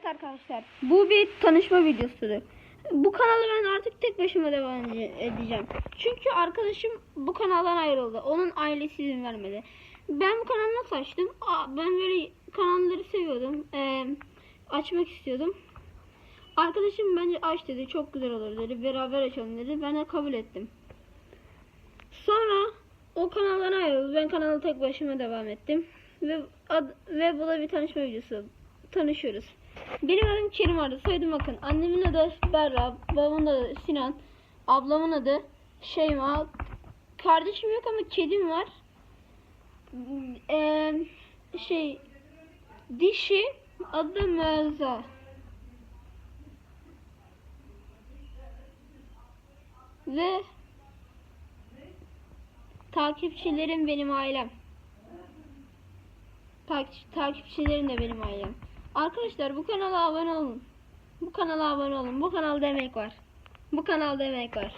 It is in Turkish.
Evet arkadaşlar bu bir tanışma videosudur. Bu kanalı ben artık tek başıma devam ede- edeceğim. Çünkü arkadaşım bu kanaldan ayrıldı. Onun ailesi izin vermedi. Ben bu kanalı nasıl açtım? Aa, ben böyle kanalları seviyordum. Ee, açmak istiyordum. Arkadaşım bence aç dedi. Çok güzel olur dedi. Beraber açalım dedi. Ben de kabul ettim. Sonra o kanaldan ayrıldı. Ben kanalı tek başıma devam ettim. Ve ad, ve bu da bir tanışma videosu. Tanışıyoruz. Benim adım Kerim Arda. Soyadım bakın. Annemin adı Berra. Babamın adı Sinan. Ablamın adı Şeyma. Kardeşim yok ama kedim var. Ee, şey dişi adı Mevza. Ve takipçilerim benim ailem. Takip, takipçilerim de benim ailem. Arkadaşlar bu kanala abone olun. Bu kanala abone olun. Bu kanalda emek var. Bu kanalda emek var.